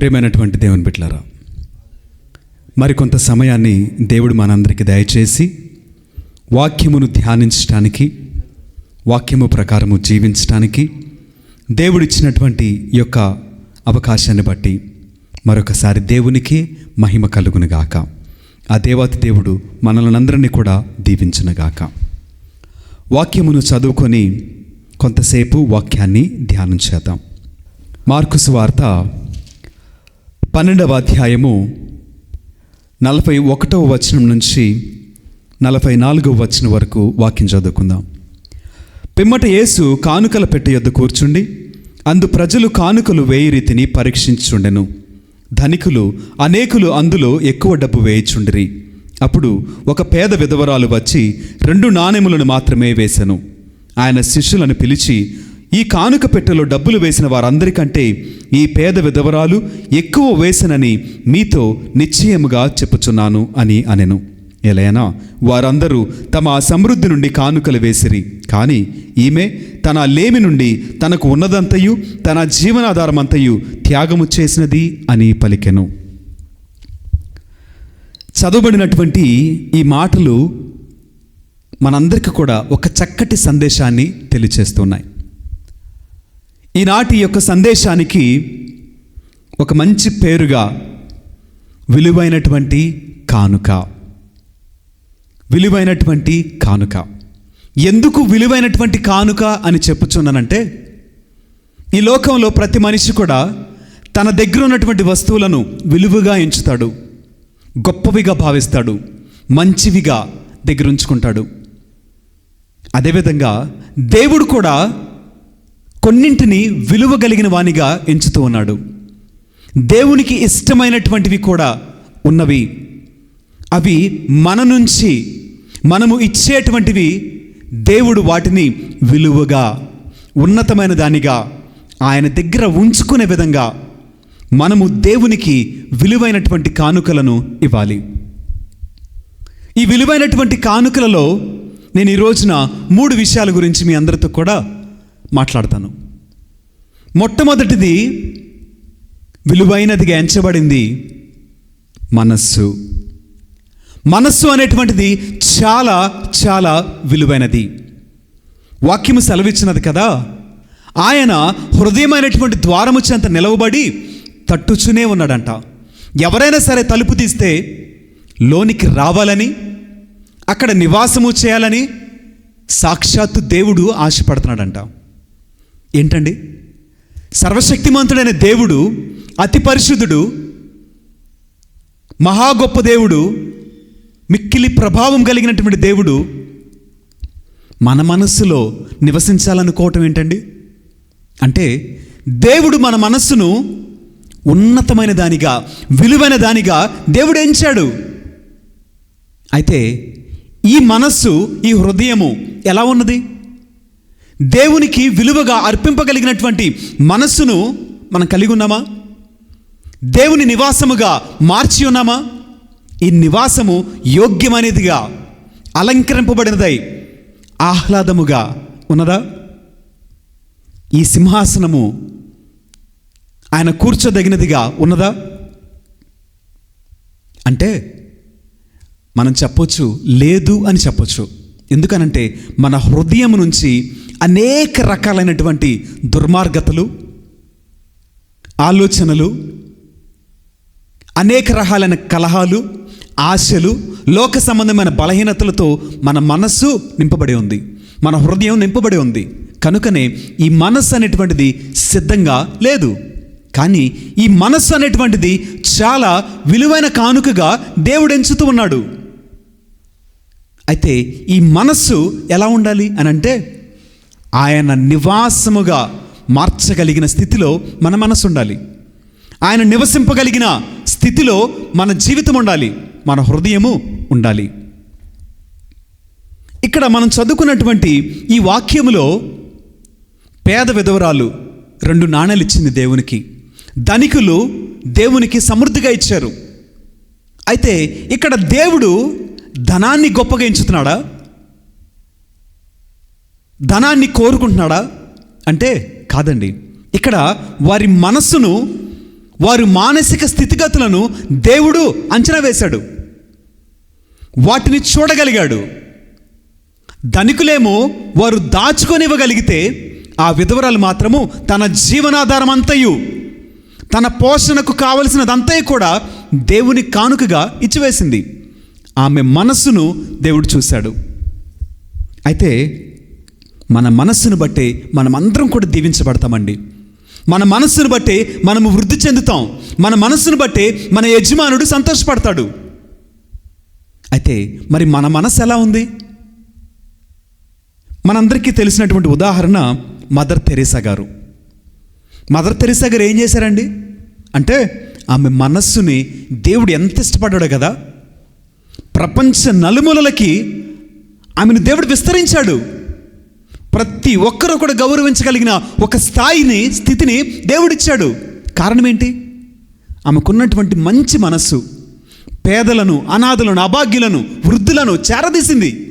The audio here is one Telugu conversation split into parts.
ప్రియమైనటువంటి దేవుని బిడ్డలారా మరికొంత సమయాన్ని దేవుడు మనందరికీ దయచేసి వాక్యమును ధ్యానించటానికి వాక్యము ప్రకారము జీవించటానికి దేవుడిచ్చినటువంటి యొక్క అవకాశాన్ని బట్టి మరొకసారి దేవునికి మహిమ కలుగునుగాక. ఆ దేవాతి దేవుడు మనల్నందరినీ కూడా దీవించునుగాక. వాక్యమును చదువుకొని కొంతసేపు వాక్యాన్ని ధ్యానం చేద్దాం. మార్కుసు వార్త పన్నెండవ అధ్యాయము నలభై ఒకటవ వచనం నుంచి నలభై నాలుగవ వచనం వరకు వాక్యం చదువుకుందాం. పిమ్మట యేసు కానుకల పెట్టె యొద్ద కూర్చుండి అందు ప్రజలు కానుకలు వేయి రీతిని పరీక్షించుండెను ధనికులు అనేకులు అందులో ఎక్కువ డబ్బు వేయిచుండిరి. అప్పుడు ఒక పేద విధవరాలు వచ్చి రెండు నాణెములను మాత్రమే వేశాను ఆయన శిష్యులను పిలిచి ఈ కానుక పెట్టెలో డబ్బులు వేసిన వారందరికంటే ఈ పేద విధవరాలు ఎక్కువ వేసనని మీతో నిశ్చయముగా చెప్పుచున్నాను అని అనెను. ఎలయనా వారందరూ తమ సమృద్ధి నుండి కానుకలు వేసిరి. కానీ ఈమె తన లేమి నుండి తనకు ఉన్నదంతయు తన జీవనాధారమంతయు త్యాగము చేసినది అని పలికెను. చదవబడినటువంటి ఈ మాటలు మనందరికీ కూడా ఒక చక్కటి సందేశాన్ని తెలియచేస్తున్నాయి. ఈనాటి యొక్క సందేశానికి ఒక మంచి పేరుగా విలువైనటువంటి కానుక. విలువైనటువంటి కానుక. ఎందుకు విలువైనటువంటి కానుక అని చెప్పుచున్నానంటే ఈ లోకంలో ప్రతి మనిషి కూడా తన దగ్గర ఉన్నటువంటి వస్తువులను విలువగా ఎంచుతాడు గొప్పవిగా భావిస్తాడు మంచివిగా దగ్గర ఉంచుకుంటాడు. అదేవిధంగా దేవుడు కూడా కొన్నింటిని విలువ కలిగిన వానిగా ఎంచుతూ ఉన్నాడు. దేవునికి ఇష్టమైనటువంటివి కూడా ఉన్నవి. అవి మన నుంచి మనము ఇచ్చేటువంటివి దేవుడు వాటిని విలువగా ఉన్నతమైన దానిగా ఆయన దగ్గర ఉంచుకునే విధంగా మనము దేవునికి విలువైనటువంటి కానుకలను ఇవ్వాలి. ఈ విలువైనటువంటి కానుకలలో నేను ఈ రోజున మూడు విషయాల గురించి మీ అందరితో కూడా మాట్లాడతాను. మొట్టమొదటిది విలువైనదిగా ఎంచబడింది మనస్సు. మనస్సు అనేటువంటిది చాలా చాలా విలువైనది. వాక్యము సెలవిచ్చినది కదా? ఆయన హృదయమైనటువంటి ద్వారము చెంత నిలవబడి తట్టుచునే ఉన్నాడంట. ఎవరైనా సరే తలుపు తీస్తే లోనికి రావాలని అక్కడ నివాసము చేయాలని సాక్షాత్తు దేవుడు ఆశపడుతున్నాడంట. ఏంటండి? సర్వశక్తిమంతుడైన దేవుడు అతి పరిశుద్ధుడు మహా గొప్ప దేవుడు మిక్కిలి ప్రభావం కలిగినటువంటి దేవుడు మన మనస్సులో నివసించాలనుకోవటం ఏంటండి? అంటే దేవుడు మన మనస్సును ఉన్నతమైన దానిగా విలువైన దానిగా దేవుడు ఎంచాడు. అయితే ఈ మనస్సు ఈ హృదయము ఎలా ఉన్నది? దేవునికి విలువగా అర్పింపగలిగినటువంటి మనస్సును మనం కలిగి ఉన్నామా? దేవుని నివాసముగా మార్చి ఉన్నామా? ఈ నివాసము యోగ్యమైనదిగా అలంకరింపబడినదై ఆహ్లాదముగా ఉన్నదా? ఈ సింహాసనము ఆయన కూర్చోదగినదిగా ఉన్నదా? అంటే మనం చెప్పొచ్చు లేదు అని చెప్పొచ్చు. ఎందుకనంటే మన హృదయం నుంచి అనేక రకాలైనటువంటి దుర్మార్గతలు ఆలోచనలు అనేక రకాలైన కలహాలు ఆశలు లోక సంబంధమైన బలహీనతలతో మన మనస్సు నింపబడి ఉంది. మన హృదయం నింపబడి ఉంది. కనుకనే ఈ మనస్సు అనేటువంటిది సిద్ధంగా లేదు. కానీ ఈ మనస్సు అనేటువంటిది చాలా విలువైన కానుకగా దేవుడు ఎంచుతూ ఉన్నాడు. అయితే ఈ మనస్సు ఎలా ఉండాలి అని అంటే ఆయన నివాసముగా మార్చగలిగిన స్థితిలో మన మనసు ఉండాలి. ఆయన నివసింపగలిగిన స్థితిలో మన జీవితం ఉండాలి. మన హృదయము ఉండాలి. ఇక్కడ మనం చదువుకున్నటువంటి ఈ వాక్యములో పేద విధవరాలు రెండు నాణేలు ఇచ్చింది దేవునికి. ధనికులు దేవునికి సమృద్ధిగా ఇచ్చారు. అయితే ఇక్కడ దేవుడు ధనాన్ని గొప్పగా ఎంచుతున్నాడా? ధనాన్ని కోరుకుంటున్నాడా? అంటే కాదండి. ఇక్కడ వారి మనస్సును వారి మానసిక స్థితిగతులను దేవుడు అంచనా వేశాడు. వాటిని చూడగలిగాడు. ధనికులేమో వారు దాచుకొనివ్వగలిగితే ఆ విధవరాలు మాత్రము తన జీవనాధారం అంతయు తన పోషణకు కావలసినదంతయు కూడా దేవుని కానుకగా ఇచ్చివేసింది. ఆమె మనస్సును దేవుడు చూశాడు. అయితే మన మనస్సును బట్టి మనమందరం కూడా దీవించబడతామండి. మన మనస్సును బట్టి మనము వృద్ధి చెందుతాం. మన మనస్సును బట్టి మన యజమానుడు సంతోషపడతాడు. అయితే మరి మన మనస్సు ఎలా ఉంది? మనందరికీ తెలిసినటువంటి ఉదాహరణ మదర్ తెరేసా గారు. మదర్ తెరేసా గారు ఏం చేశారండి? అంటే ఆమె మనస్సుని దేవుడు ఎంత ఇష్టపడ్డాడు కదా? ప్రపంచ నలుమూలలకి ఆమెను దేవుడు విస్తరించాడు. ప్రతి ఒక్కరూ కూడా గౌరవించగలిగిన ఒక స్థాయిని స్థితిని దేవుడిచ్చాడు. కారణం ఏంటి ఆమెకున్నటువంటి మంచి మనస్సు పేదలను అనాథలను అభాగ్యులను వృద్ధులను చేరదీసింది.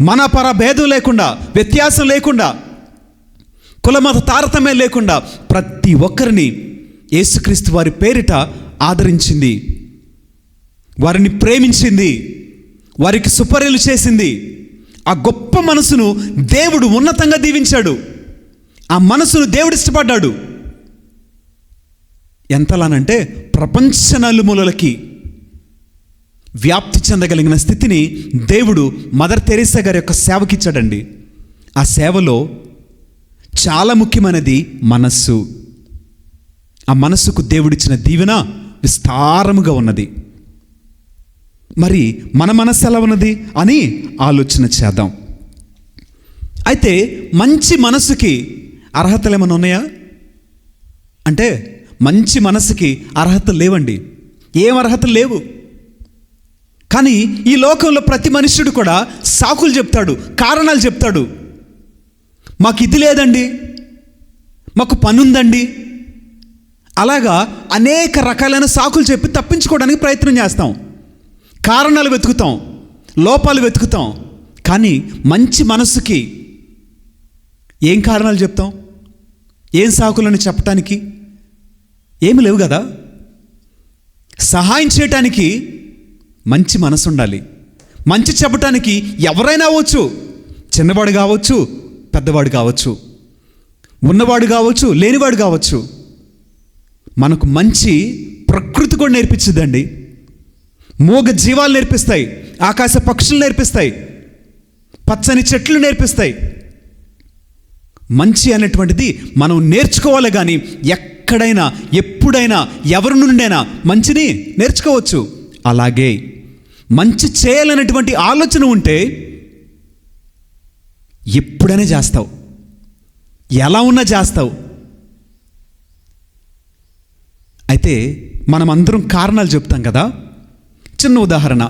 మన పర భేదం లేకుండా వ్యత్యాసం లేకుండా కులమత తారతమ్యం లేకుండా ప్రతి ఒక్కరిని యేసుక్రీస్తు వారి పేరిట ఆదరించింది. వారిని ప్రేమించింది. వారికి సుపర్యలు చేసింది. ఆ గొప్ప మనసును దేవుడు ఉన్నతంగా దీవించాడు. ఆ మనసును దేవుడు ఇష్టపడ్డాడు. ఎంతలానంటే ప్రపంచ నలుమూలలకి వ్యాప్తి చెందగలిగిన స్థితిని దేవుడు మదర్ తెరీసా గారి యొక్క సేవకిచ్చాడండి. ఆ సేవలో చాలా ముఖ్యమైనది మనస్సు. ఆ మనస్సుకు దేవుడిచ్చిన దీవెన విస్తారముగా ఉన్నది. మరి మన మనస్సు ఎలా ఉన్నది అని ఆలోచన చేద్దాం. అయితే మంచి మనస్సుకి అర్హతలు ఏమైనా ఉన్నాయా? అంటే మంచి మనసుకి అర్హతలు లేవండి. ఏం అర్హతలు లేవు. కానీ ఈ లోకంలో ప్రతి మనుష్యుడు కూడా సాకులు చెప్తాడు కారణాలు చెప్తాడు. మాకు ఇది లేదండి. మాకు పని ఉందండి అలాగా అనేక రకాలైన సాకులు చెప్పి తప్పించుకోవడానికి ప్రయత్నం చేస్తాం. కారణాలు వెతుకుతాం లోపాలు వెతుకుతాం కానీ మంచి మనసుకి ఏం కారణాలు చెప్తాం? ఏం సాకులని చెప్పటానికి? ఏమి లేవు కదా? సహాయం చేయటానికి మంచి మనసు ఉండాలి. మంచి చెప్పటానికి ఎవరైనా అవ్వచ్చు. చిన్నవాడు కావచ్చు పెద్దవాడు కావచ్చు. ఉన్నవాడు కావచ్చు లేనివాడు కావచ్చు. మనకు మంచి ప్రకృతి కూడా నేర్పించిందండి. మూగ జీవాలు నేర్పిస్తాయి ఆకాశ పక్షులు నేర్పిస్తాయి పచ్చని చెట్లు నేర్పిస్తాయి. మంచి అనేటువంటిది మనం నేర్చుకోవాలి కానీ ఎక్కడైనా ఎప్పుడైనా ఎవరి నుండైనా మంచిని నేర్చుకోవచ్చు. అలాగే మంచి చేయాలనేటువంటి ఆలోచన ఉంటే ఎప్పుడైనా చేస్తావు. ఎలా ఉన్నా చేస్తావు. అయితే మనం అందరం కారణాలు చెప్తాం కదా? చిన్న ఉదాహరణ.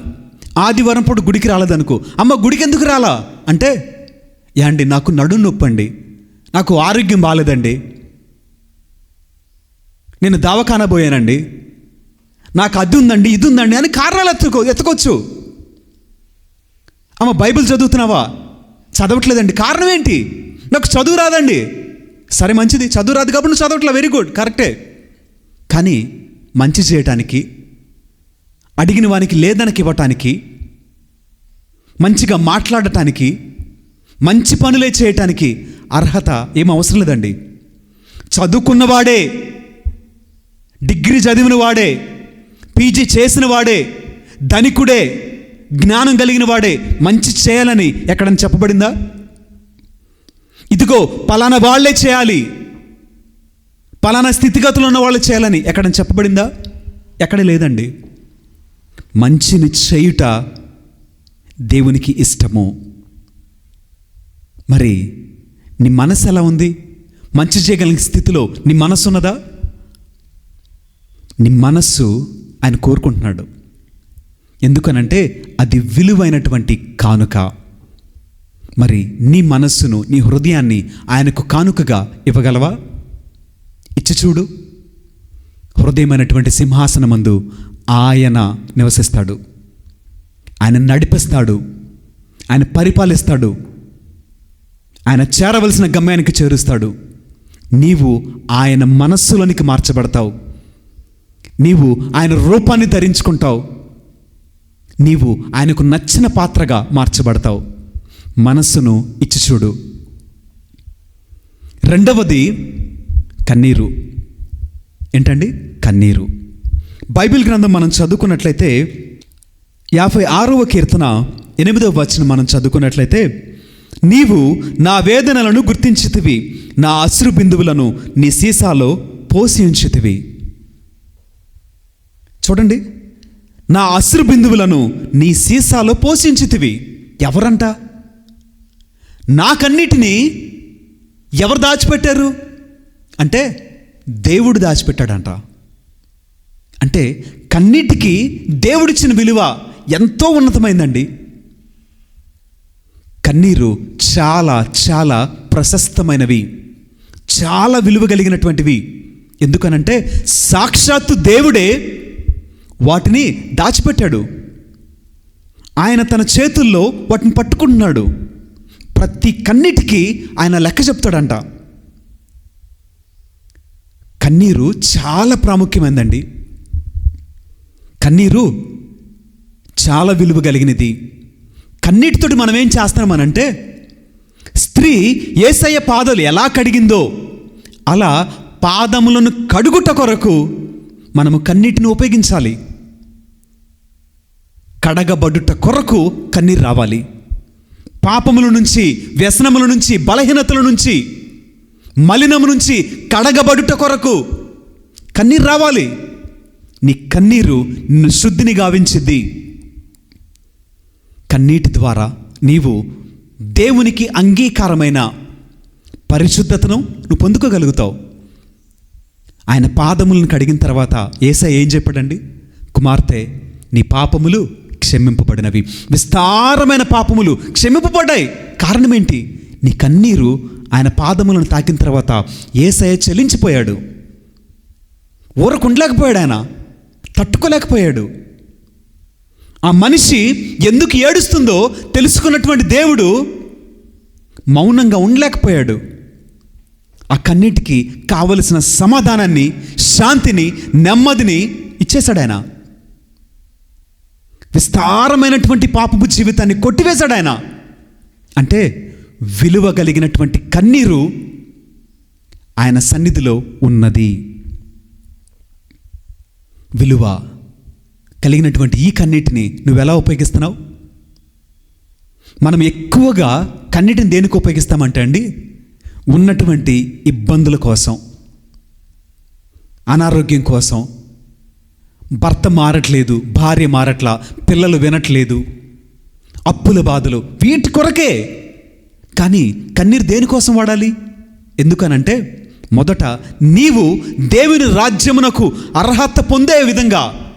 ఆదివారం పూట గుడికి రాలేదనుకో అమ్మ గుడికి ఎందుకు రాలా? అంటే యాండి నాకు నడుము నొప్పి అండి నాకు ఆరోగ్యం బాగాలేదండి నేను దవాఖానా పోయానండి. నాకు అది ఉందండి ఇది ఉందండి అని కారణాలు ఎత్తుకో ఎత్తుకోవచ్చు. అమ్మ బైబిల్ చదువుతున్నావా? చదవట్లేదండి. కారణం ఏంటి? నాకు చదువు రాదండి. సరే మంచిది. చదువు రాదు కాబట్టి నువ్వు చదవట్లే. Very good. కరెక్టే. కానీ మంచి చేయటానికి అడిగిన వానికి లేదనకి ఇవ్వటానికి మంచిగా మాట్లాడటానికి మంచి పనులే చేయటానికి అర్హత ఏం అవసరం లేదండి. చదువుకున్నవాడే డిగ్రీ చదివిన వాడే పీజీ చేసిన వాడే ధనికుడే జ్ఞానం కలిగిన వాడే మంచి చేయాలని ఎక్కడని చెప్పబడిందా? ఇదిగో పలానా వాళ్ళే చేయాలి. పలానా స్థితిగతులు ఉన్న వాళ్ళు చేయాలని ఎక్కడని చెప్పబడిందా? ఎక్కడ లేదండి. మంచిని చేయుట దేవునికి ఇష్టము. మరి నీ మనసు ఎలా ఉంది? మంచి చేయగలిగిన స్థితిలో నీ మనసు ఉన్నదా? నీ మనస్సు ఆయన కోరుకుంటున్నాడు. ఎందుకనంటే అది విలువైనటువంటి కానుక. మరి నీ మనస్సును నీ హృదయాన్ని ఆయనకు కానుకగా ఇవ్వగలవా? ఇచ్చి చూడు. హృదయమైనటువంటి సింహాసనమందు ఆయన నివసిస్తాడు. ఆయన నడిపిస్తాడు. ఆయన పరిపాలిస్తాడు. ఆయన చేరవలసిన గమ్యానికి చేరుస్తాడు. నీవు ఆయన మనస్సులోనికి మార్చబడతావు. నీవు ఆయన రూపాన్ని ధరించుకుంటావు. నీవు ఆయనకు నచ్చిన పాత్రగా మార్చబడతావు. మనస్సును ఇచ్చి చూడు రెండవది కన్నీరు. ఏంటండి? కన్నీరు. బైబిల్ గ్రంథం మనం చదువుకున్నట్లయితే యాభై ఆరవ కీర్తన ఎనిమిదవ వచనం మనం చదువుకున్నట్లయితే నీవు నా వేదనలను గుర్తించితివి నా అశ్రు బిందువులను నీ సీసాలో పోసి ఉంచితివి. చూడండి నా అశ్రు బిందువులను నీ సీసాలో పోషించితివి ఎవరంట? నాకన్నిటినీ ఎవరు దాచిపెట్టారు? అంటే దేవుడు దాచిపెట్టాడంట. అంటే కన్నీటికి దేవుడిచ్చిన విలువ ఎంతో ఉన్నతమైందండి. కన్నీరు చాలా చాలా ప్రశస్తమైనవి. చాలా విలువ కలిగినటువంటివి. ఎందుకనంటే సాక్షాత్తు దేవుడే వాటిని దాచిపెట్టాడు. ఆయన తన చేతుల్లో వాటిని పట్టుకుంటున్నాడు. ప్రతి కన్నిటికి ఆయన లెక్క చెప్తాడంట. కన్నీరు చాలా ప్రాముఖ్యమైందండి. కన్నీరు చాలా విలువ కలిగినది. కన్నీటితోటి మనం ఏం చేస్తున్నామనంటే స్త్రీ ఏసయ్య పాదాలు ఎలా కడిగిందో అలా పాదములను కడుగుట కొరకు మనము కన్నీటిని ఉపయోగించాలి. కడగబడుట కొరకు కన్నీరు రావాలి. పాపముల నుంచి వ్యసనముల నుంచి బలహీనతల నుంచి మలినము నుంచి కడగబడుట కొరకు కన్నీరు రావాలి. నీ కన్నీరు నిన్ను శుద్ధిని గావించిద్ది. కన్నీటి ద్వారా నీవు దేవునికి అంగీకారమైన పరిశుద్ధతను నువ్వు పొందుకోగలుగుతావు. ఆయన పాదములను కడిగిన తర్వాత ఏసా ఏం చెప్పాడండి? కుమార్తె నీ పాపములు క్షమింపబడినవి. విస్తారమైన పాపములు క్షమింపబడ్డాయి. కారణం ఏంటి? నీ కన్నీరు ఆయన పాదములను తాకిన తర్వాత ఏసయ చెలించిపోయాడు. ఊరకుండలేకపోయాడు ఆయన. తట్టుకోలేకపోయాడు. ఆ మనిషి ఎందుకు ఏడుస్తుందో తెలుసుకున్నటువంటి దేవుడు మౌనంగా ఉండలేకపోయాడు. ఆ కన్నిటికి కావలసిన సమాధానాన్ని శాంతిని నెమ్మదిని ఇచ్చేశాడు ఆయన. విస్తారమైనటువంటి పాపపు జీవితాన్ని కొట్టివేశాడు ఆయన. అంటే విలువ కలిగినటువంటి కన్నీరు ఆయన సన్నిధిలో ఉన్నది. విలువ కలిగినటువంటి ఈ కన్నీటిని నువ్వు ఎలా ఉపయోగిస్తున్నావు? మనం ఎక్కువగా కన్నీటిని దేనికి ఉపయోగిస్తామంటే అండి ఉన్నటువంటి ఇబ్బందుల కోసం అనారోగ్యం కోసం. భర్త మారట్లేదు భార్య మారట్లా పిల్లలు వినట్లేదు అప్పుల బాధలు వీటి కొరకే. కానీ కన్నీరు దేనికోసం వాడాలి? ఎందుకనంటే మొదట నీవు దేవుని రాజ్యమునకు అర్హత పొందే విధంగా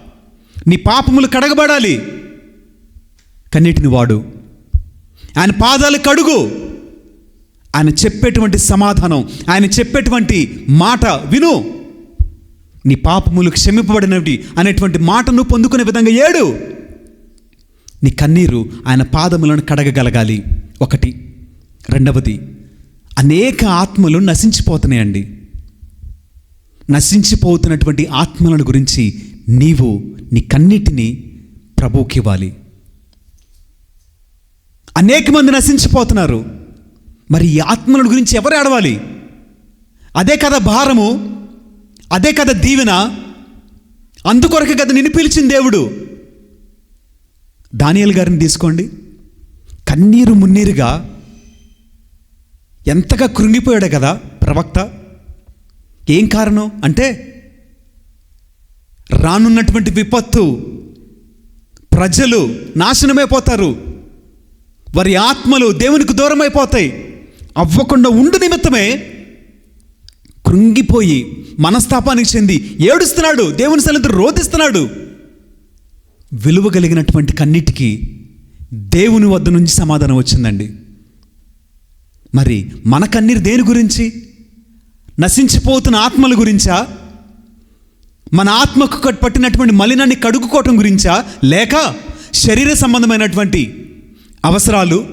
నీ పాపములు కడగబడాలి. కన్నీటిని వాడు. ఆయన పాదాలు కడుగు. ఆయన చెప్పేటువంటి సమాధానం ఆయన చెప్పేటువంటి మాట విను. నీ పాపములు క్షమింపబడినవి అనేటువంటి మాటను పొందుకునే విధంగా ఏడు. నీ కన్నీరు ఆయన పాదములను కడగగలగాలి. ఒకటి. రెండవది అనేక ఆత్మలు నశించిపోతున్నాయండి. నశించిపోతున్నటువంటి ఆత్మలను గురించి నీవు నీ కన్నిటిని ప్రభువుకి ఇవ్వాలి అనేక మంది నశించిపోతున్నారు. మరి ఈ ఆత్మల గురించి ఎవరు ఆడవాలి అదే కదా భారము అదే కదా దీవెన. అందుకొరకు కదా నిన్ను పిలిచిన దేవుడు. దానియల్ గారిని తీసుకోండి. కన్నీరు మున్నీరుగా ఎంతగా కృంగిపోయాడు కదా ప్రవక్త? ఏం కారణం? అంటే రానున్నటువంటి విపత్తు. ప్రజలు నాశనమైపోతారు వారి ఆత్మలు దేవునికి దూరమైపోతాయి. అవ్వకుండా ఉండు నిమిత్తమే కృంగిపోయి మనస్తాపానికి చెంది ఏడుస్తున్నాడు. దేవుని సన్నిధి రోధిస్తున్నాడు. విలువ కలిగినటువంటి కన్నిటికి దేవుని వద్ద నుంచి సమాధానం వచ్చిందండి. మరి మన కన్నీరు దేని గురించి? నశించిపోతున్న ఆత్మల గురించా? మన ఆత్మకు కట్- పట్టినటువంటి మలినాన్ని కడుగుకోవటం గురించా? లేక శరీర సంబంధమైనటువంటి అవసరాలు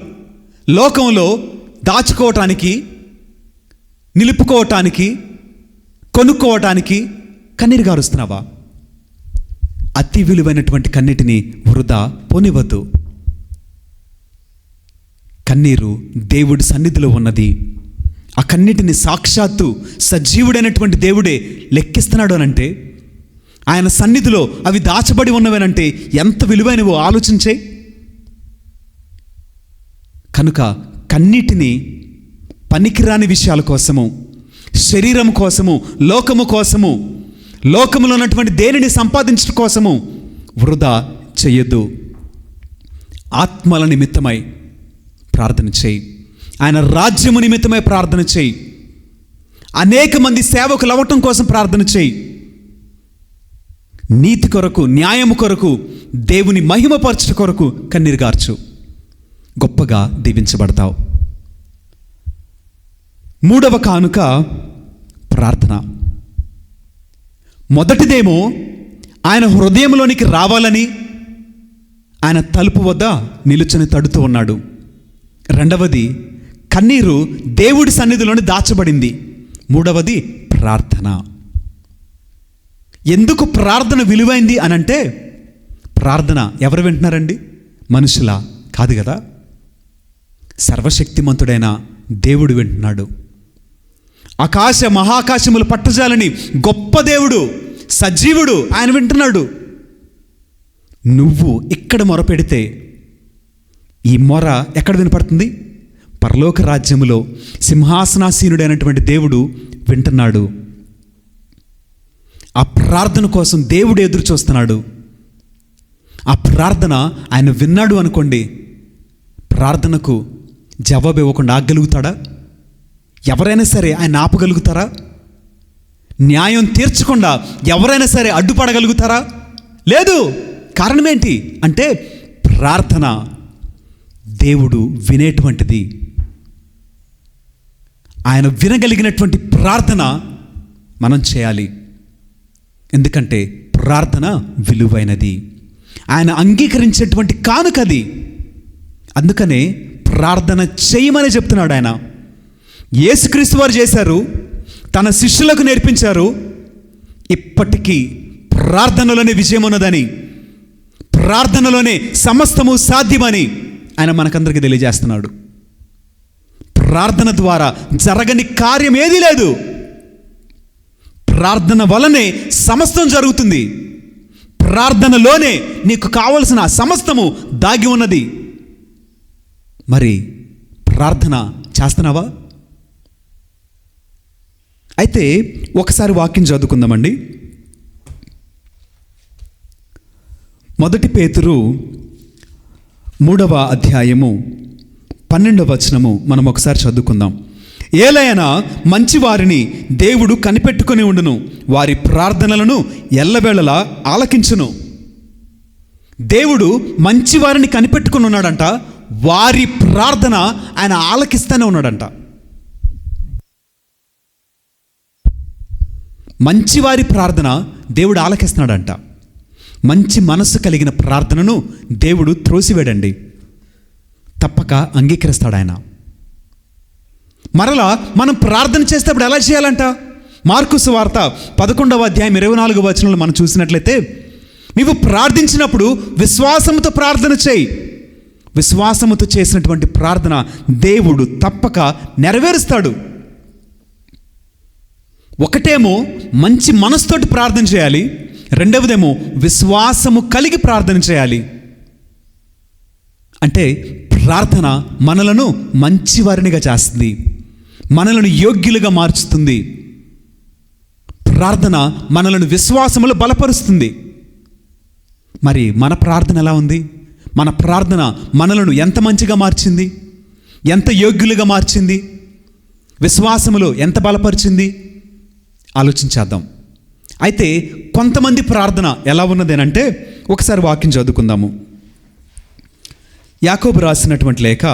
లోకంలో దాచుకోవటానికి నిలుపుకోవటానికి కొనుక్కోవటానికి కన్నీరు గారుస్తున్నావా? అతి విలువైనటువంటి కన్నిటిని వృధా పోనివద్దు కన్నీరు దేవుడి సన్నిధిలో ఉన్నది. ఆ కన్నీటిని సాక్షాత్తు సజీవుడైనటువంటి దేవుడే లెక్కిస్తున్నాడు అనంటే ఆయన సన్నిధిలో అవి దాచబడి ఉన్నవేనంటే ఎంత విలువైనవో ఆలోచించే? కనుక కన్నీటిని పనికిరాని విషయాల కోసము శరీరం కోసము లోకము కోసము లోకములో ఉన్నటువంటి దేనిని సంపాదించడం కోసము వృధా చేయొద్దు. ఆత్మల నిమిత్తమై ప్రార్థన చేయి. ఆయన రాజ్యము నిమిత్తమై ప్రార్థన చేయి. అనేక మంది సేవకులు అవ్వటం కోసం ప్రార్థన చేయి. నీతి కొరకు న్యాయము కొరకు దేవుని మహిమపరచట కొరకు కన్నీరు గార్చు గొప్పగా దీవించబడతావు. మూడవ కానుక ప్రార్థన. మొదటిదేమో ఆయన హృదయంలోనికి రావాలని ఆయన తలుపు వద్ద నిలుచని తడుతూ ఉన్నాడు. రెండవది కన్నీరు దేవుడి సన్నిధిలోని దాచబడింది. మూడవది ప్రార్థన. ఎందుకు ప్రార్థన విలువైంది అనంటే ప్రార్థన ఎవరు వింటున్నారండి? మనుషుల? కాదు కదా. సర్వశక్తిమంతుడైన దేవుడు వింటున్నాడు. ఆకాశ మహాకాశములు పట్టజాలని గొప్ప దేవుడు సజీవుడు ఆయన వింటున్నాడు. నువ్వు ఇక్కడ మొరపెడితే ఈ మొర ఎక్కడ వినపడుతుంది? పరలోక రాజ్యములో సింహాసనాసీనుడైనటువంటి దేవుడు వింటున్నాడు. ఆ ప్రార్థన కోసం దేవుడు ఎదురు చూస్తున్నాడు. ఆ ప్రార్థన ఆయన విన్నాడు అనుకోండి ప్రార్థనకు జవాబు ఇవ్వకుండా ఆగలుగుతాడా? ఎవరైనా సరే ఆయన ఆపగలుగుతారా? న్యాయం తీర్చకుండా ఎవరైనా సరే అడ్డుపడగలుగుతారా? లేదు. కారణమేంటి అంటే ప్రార్థన దేవుడు వినేటువంటిది. ఆయన వినగలిగినటువంటి ప్రార్థన మనం చేయాలి. ఎందుకంటే ప్రార్థన విలువైనది. ఆయన అంగీకరించేటువంటి కానుకది అందుకనే ప్రార్థన చేయమని చెప్తున్నాడు ఆయన. యేసుక్రీస్తు వారు చేశారు తన శిష్యులకు నేర్పించారు. ఇప్పటికీ ప్రార్థనలోనే విజయం ఉన్నదని ప్రార్థనలోనే సమస్తము సాధ్యమని ఆయన మనకందరికీ తెలియజేస్తున్నాడు. ప్రార్థన ద్వారా జరగని కార్యం ఏదీ లేదు. ప్రార్థన వలనే సమస్తం జరుగుతుంది. ప్రార్థనలోనే నీకు కావలసిన సమస్తము దాగి ఉన్నది. మరి ప్రార్థన చేస్తున్నావా? అయితే ఒకసారి వాక్యం చదువుకుందామండి. మొదటి పేతురు మూడవ అధ్యాయము పన్నెండవ వచనము మనం ఒకసారి చదువుకుందాం. ఏలైనా మంచివారిని దేవుడు కనిపెట్టుకొని ఉండును వారి ప్రార్థనలను ఎల్లవేళలా ఆలకించును. దేవుడు మంచివారిని కనిపెట్టుకుని ఉన్నాడంట వారి ప్రార్థన ఆయన ఆలకిస్తూనే ఉన్నాడంట. మంచివారి ప్రార్థన దేవుడు ఆలకిస్తున్నాడంట. మంచి మనస్సు కలిగిన ప్రార్థనను దేవుడు త్రోసివేడండి. తప్పక అంగీకరిస్తాడు ఆయన మరలా మనం ప్రార్థన చేసేటప్పుడు ఎలా చేయాలంట? మార్కుస్ వార్త పదకొండవ అధ్యాయం ఇరవై నాలుగు వచనంలో మనం చూసినట్లయితే నీవు ప్రార్థించినప్పుడు విశ్వాసముతో ప్రార్థన చేయి. విశ్వాసముతో చేసినటువంటి ప్రార్థన దేవుడు తప్పక నెరవేరుస్తాడు. ఒకటేమో మంచి మనసుతోటి ప్రార్థన చేయాలి. రెండవదేమో విశ్వాసము కలిగి ప్రార్థన చేయాలి. అంటే ప్రార్థన మనలను మంచివారినిగా చేస్తుంది. మనలను యోగ్యులుగా మార్చుతుంది. ప్రార్థన మనలను విశ్వాసములు బలపరుస్తుంది. మరి మన ప్రార్థన ఎలా ఉంది? మన ప్రార్థన మనలను ఎంత మంచిగా మార్చింది? ఎంత యోగ్యులుగా మార్చింది? విశ్వాసములో ఎంత బలపరిచింది? ఆలోచించేద్దాం. అయితే కొంతమంది ప్రార్థన ఎలా ఉన్నదేనంటే ఒకసారి వాక్యం చదువుకుందాము. యాకోబు రాసినటువంటి లేఖ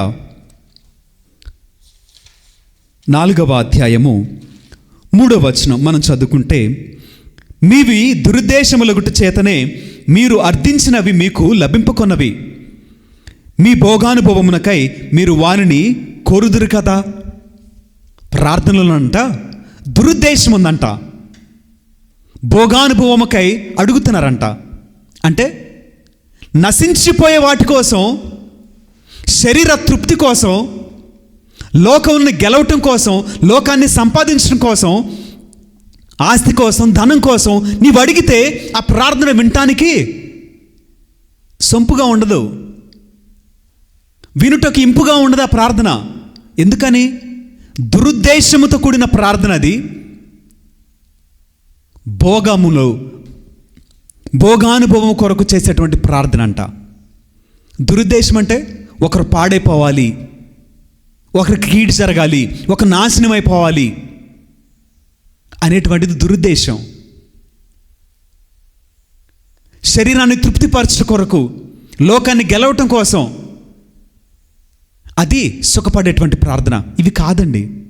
నాలుగవ అధ్యాయము మూడవ వచనం మనం చదువుకుంటే మీవి దురుద్దేశములగుట చేతనే మీరు అర్థించినవి మీకు లభింపుకొన్నవి. మీ భోగానుభవమునకై మీరు వారిని కోరుదురు కదా? ప్రార్థనలు అంట దురుద్దేశం ఉందంట భోగానుభవముకై అడుగుతున్నారంట. అంటే నశించిపోయే వాటి కోసం శరీర తృప్తి కోసం లోకంని గెలవటం కోసం లోకాన్ని సంపాదించడం కోసం ఆస్తి కోసం ధనం కోసం నీవు అడిగితే ఆ ప్రార్థన వినటానికి సొంపుగా ఉండదు. వినుటకు ఇంపుగా ఉండదు ఆ ప్రార్థన. ఎందుకని? దురుద్దేశముతో కూడిన ప్రార్థన అది. భోగములో భోగానుభవం కొరకు చేసేటువంటి ప్రార్థన అంట దురుద్దేశం అంటే ఒకరు పాడైపోవాలి ఒకరికి కీడు జరగాలి ఒక నాశనం అయిపోవాలి అనేటువంటిది దురుద్దేశం. శరీరాన్ని తృప్తిపరచడం కొరకు లోకాన్ని గెలవటం కోసం అది సుఖపడేటువంటి ప్రార్థన. ఇవి కాదండి.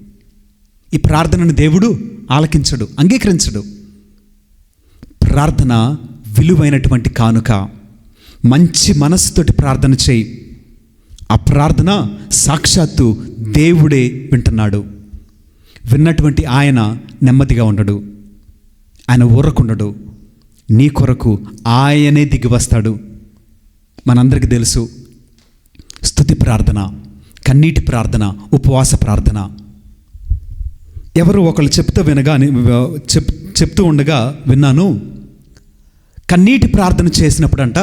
ఈ ప్రార్థనను దేవుడు ఆలకించడు అంగీకరించడు. ప్రార్థన విలువైనటువంటి కానుక. మంచి మనస్సుతోటి ప్రార్థన చేయి. ఆ ప్రార్థన సాక్షాత్తు దేవుడే వింటున్నాడు. విన్నటువంటి ఆయన నెమ్మదిగా ఉండడు. ఆయన ఊరకుండడు. నీ కొరకు ఆయనే దిగి వస్తాడు. మనందరికీ తెలుసు. స్తుతి ప్రార్థన కన్నీటి ప్రార్థన ఉపవాస ప్రార్థన. ఎవరు ఒకళ్ళు చెప్తూ వినగా చెప్ చెప్తూ ఉండగా విన్నాను. కన్నీటి ప్రార్థన చేసినప్పుడంట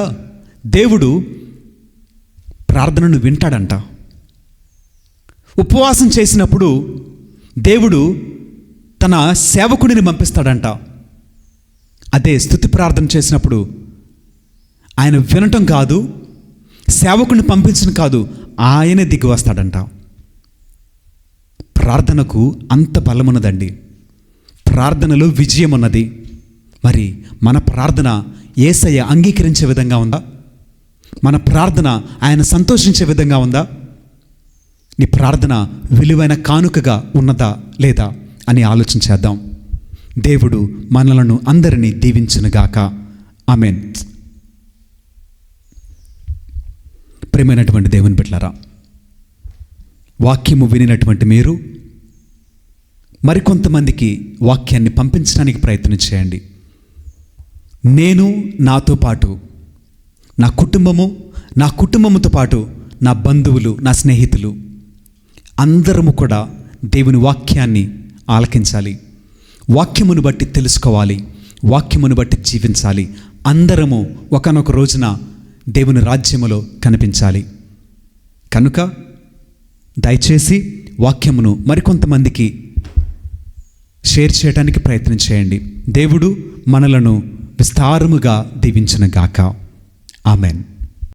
దేవుడు ప్రార్థనను వింటాడంట. ఉపవాసం చేసినప్పుడు దేవుడు తన సేవకుడిని పంపిస్తాడంట. అదే స్థుతి ప్రార్థన చేసినప్పుడు ఆయన వినటం కాదు సేవకుడిని పంపించడం కాదు ఆయనే దిగి వస్తాడంట. ప్రార్థనకు అంత బలమున్నదండి. ప్రార్థనలో విజయం ఉన్నది మరి మన ప్రార్థన ఏసయ్య అంగీకరించే విధంగా ఉందా? మన ప్రార్థన ఆయన సంతోషించే విధంగా ఉందా? నీ ప్రార్థన విలువైన కానుకగా ఉన్నదా లేదా అని ఆలోచించేద్దాం దేవుడు మనలను అందరినీ దీవించునుగాక ఆమెన్. ప్రేమైనటువంటి దేవుని బిడ్డలారా వాక్యము వినినటువంటి మీరు మరికొంతమందికి వాక్యాన్ని పంపించడానికి ప్రయత్నం చేయండి. నేను నాతో పాటు నా కుటుంబము నా కుటుంబముతో పాటు నా బంధువులు నా స్నేహితులు అందరము కూడా దేవుని వాక్యాన్ని ఆలకించాలి. వాక్యమును బట్టి తెలుసుకోవాలి. వాక్యమును బట్టి జీవించాలి. అందరము ఒకనొక రోజున దేవుని రాజ్యములో కనిపించాలి. కనుక దయచేసి వాక్యమును మరికొంతమందికి షేర్ చేయడానికి ప్రయత్నం చేయండి. దేవుడు మనలను విస్తారముగా దీవించిన గాక ఆమెన్.